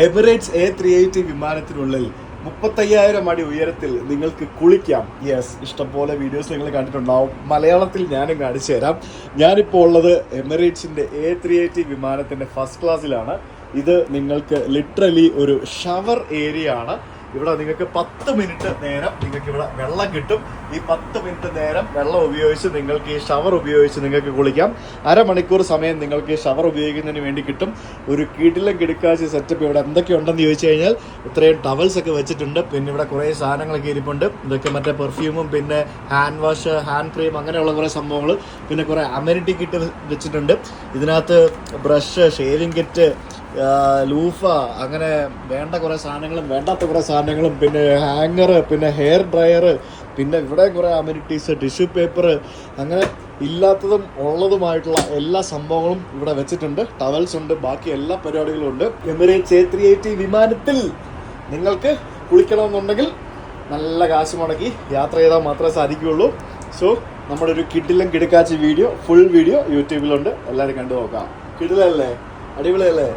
Emirates A three eighty വിമാനത്തിനുള്ളിൽ മുപ്പത്തയ്യായിരം അടി ഉയരത്തിൽ നിങ്ങൾക്ക് കുളിക്കാം. യെസ് ഇഷ്ടംപോലെ വീഡിയോസ് നിങ്ങൾ കണ്ടിട്ടുണ്ടാവും. മലയാളത്തിൽ ഞാനും കാണിച്ചു തരാം. ഞാനിപ്പോൾ ഉള്ളത് എമിറേറ്റ്സിന്റെ എ ത്രീ എയ്റ്റി വിമാനത്തിന്റെ ഫസ്റ്റ് ക്ലാസ്സിലാണ് ഇത് നിങ്ങൾക്ക് ലിറ്ററലി ഒരു ഷവർ ഏരിയ ആണ്. ഇവിടെ നിങ്ങൾക്ക് പത്ത് മിനിറ്റ് നേരം നിങ്ങൾക്ക് ഇവിടെ വെള്ളം കിട്ടും. ഈ പത്ത് മിനിറ്റ് നേരം വെള്ളം ഉപയോഗിച്ച് നിങ്ങൾക്ക് ഈ ഷവർ ഉപയോഗിച്ച് നിങ്ങൾക്ക് കുളിക്കാം. അരമണിക്കൂർ സമയം നിങ്ങൾക്ക് ഈ ഷവർ ഉപയോഗിക്കുന്നതിന് വേണ്ടി കിട്ടും. ഒരു കീട്ടിലും കിടക്കാശി സെറ്റപ്പ് ഇവിടെ എന്തൊക്കെയുണ്ടെന്ന് ചോദിച്ചു കഴിഞ്ഞാൽ ഇത്രയും ടവൽസ് ഒക്കെ വെച്ചിട്ടുണ്ട്. പിന്നെ ഇവിടെ കുറേ സാധനങ്ങളൊക്കെ ഇരിപ്പുണ്ട്. ഇതൊക്കെ മറ്റേ പെർഫ്യൂമും പിന്നെ ഹാൻഡ് വാഷ് ഹാൻഡ് ക്രീം അങ്ങനെയുള്ള കുറേ സംഭവങ്ങൾ. പിന്നെ കുറേ അമ്യൂണിറ്റി കിറ്റ് വെച്ചിട്ടുണ്ട്. ഇതിനകത്ത് ബ്രഷ് ഷേവിംഗ് കിറ്റ് ലൂഫ അങ്ങനെ വേണ്ട കുറേ സാധനങ്ങളും വേണ്ടാത്ത കുറേ സാധനങ്ങളും പിന്നെ ഹാങ്ങർ പിന്നെ ഹെയർ ഡ്രയർ പിന്നെ ഇവിടെ കുറേ അമ്യൂണിറ്റീസ് ടിഷ്യൂ പേപ്പർ അങ്ങനെ ഇല്ലാത്തതും ഉള്ളതുമായിട്ടുള്ള എല്ലാ സംഭവങ്ങളും ഇവിടെ വെച്ചിട്ടുണ്ട്. ടവൽസ് ഉണ്ട് ബാക്കി എല്ലാ പരിപാടികളും ഉണ്ട്. എമിറേറ്റ്സ് എ ത്രീ വിമാനത്തിൽ നിങ്ങൾക്ക് കുളിക്കണമെന്നുണ്ടെങ്കിൽ നല്ല കാശ് മുടക്കി യാത്ര ചെയ്താൽ മാത്രമേ സാധിക്കുകയുള്ളൂ. സോ നമ്മുടെ ഒരു കിഡിലും കിടക്കാച്ച വീഡിയോ ഫുൾ വീഡിയോ യൂട്യൂബിലുണ്ട് എല്ലാവരും കണ്ടു നോക്കാം. കിഡിലല്ലേ അടിപൊളിയല്ലേ?